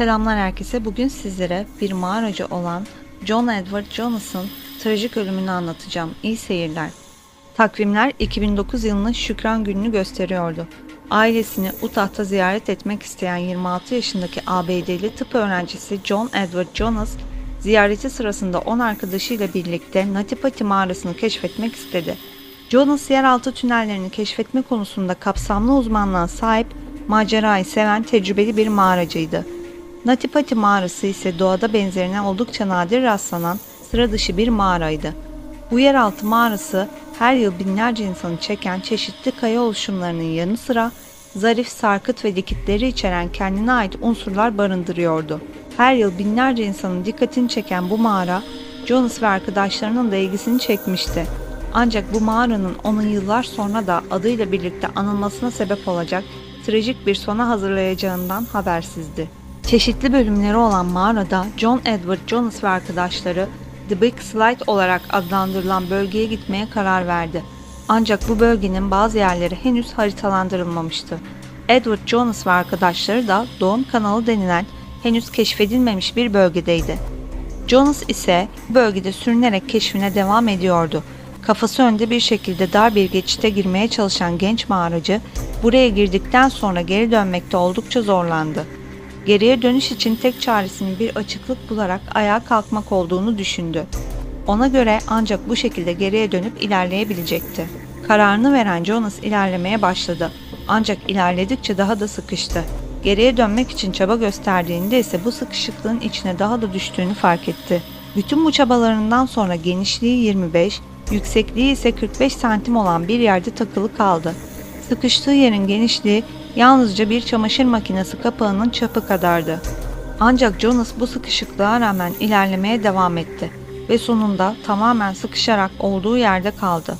Selamlar herkese. Bugün sizlere bir mağaracı olan John Edward Jonas'ın trajik ölümünü anlatacağım. İyi seyirler. Takvimler 2009 yılının Şükran gününü gösteriyordu. Ailesini Utah'ta ziyaret etmek isteyen 26 yaşındaki ABD'li tıp öğrencisi John Edward Jonas, ziyareti sırasında 10 arkadaşıyla birlikte Natipati mağarasını keşfetmek istedi. Jonas yeraltı tünellerini keşfetme konusunda kapsamlı uzmanlığa sahip, macerayı seven tecrübeli bir mağaracıydı. Natipati mağarası ise doğada benzerine oldukça nadir rastlanan sıra dışı bir mağaraydı. Bu yeraltı mağarası her yıl binlerce insanı çeken çeşitli kaya oluşumlarının yanı sıra zarif sarkıt ve dikitleri içeren kendine ait unsurlar barındırıyordu. Her yıl binlerce insanın dikkatini çeken bu mağara Jonas ve arkadaşlarının da ilgisini çekmişti. Ancak bu mağaranın onun yıllar sonra da adıyla birlikte anılmasına sebep olacak trajik bir sona hazırlayacağından habersizdi. Çeşitli bölümleri olan mağarada John Edward Jonas ve arkadaşları The Big Slide olarak adlandırılan bölgeye gitmeye karar verdi. Ancak bu bölgenin bazı yerleri henüz haritalandırılmamıştı. Edward Jonas ve arkadaşları da Doğum Kanalı denilen henüz keşfedilmemiş bir bölgedeydi. Jonas ise bölgede sürünerek keşfine devam ediyordu. Kafası önde bir şekilde dar bir geçite girmeye çalışan genç mağaracı buraya girdikten sonra geri dönmekte oldukça zorlandı. Geriye dönüş için tek çaresinin bir açıklık bularak ayağa kalkmak olduğunu düşündü. Ona göre ancak bu şekilde geriye dönüp ilerleyebilecekti. Kararını veren Jonas ilerlemeye başladı. Ancak ilerledikçe daha da sıkıştı. Geriye dönmek için çaba gösterdiğinde ise bu sıkışıklığın içine daha da düştüğünü fark etti. Bütün bu çabalarından sonra genişliği 25, yüksekliği ise 45 santim olan bir yerde takılı kaldı. Sıkıştığı yerin genişliği yalnızca bir çamaşır makinesi kapağının çapı kadardı. Ancak Jonas bu sıkışıklığa rağmen ilerlemeye devam etti ve sonunda tamamen sıkışarak olduğu yerde kaldı.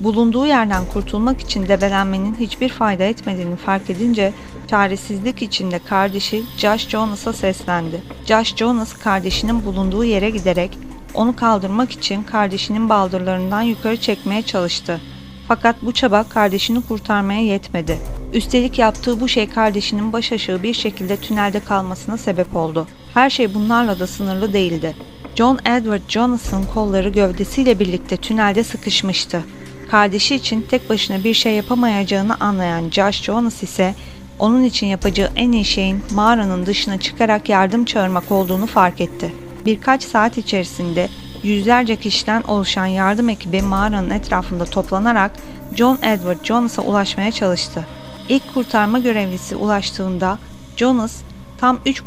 Bulunduğu yerden kurtulmak için debelenmenin hiçbir fayda etmediğini fark edince çaresizlik içinde kardeşi Josh Jonas'a seslendi. Josh Jonas kardeşinin bulunduğu yere giderek onu kaldırmak için kardeşinin baldırlarından yukarı çekmeye çalıştı. Fakat bu çaba kardeşini kurtarmaya yetmedi. Üstelik yaptığı bu şey kardeşinin baş aşağı bir şekilde tünelde kalmasına sebep oldu. Her şey bunlarla da sınırlı değildi. John Edward Jonas'ın kolları gövdesiyle birlikte tünelde sıkışmıştı. Kardeşi için tek başına bir şey yapamayacağını anlayan Josh Jonas ise onun için yapacağı en iyi şeyin mağaranın dışına çıkarak yardım çağırmak olduğunu fark etti. Birkaç saat içerisinde yüzlerce kişiden oluşan yardım ekibi mağaranın etrafında toplanarak John Edward Jonas'a ulaşmaya çalıştı. İlk kurtarma görevlisi ulaştığında Jonas tam 3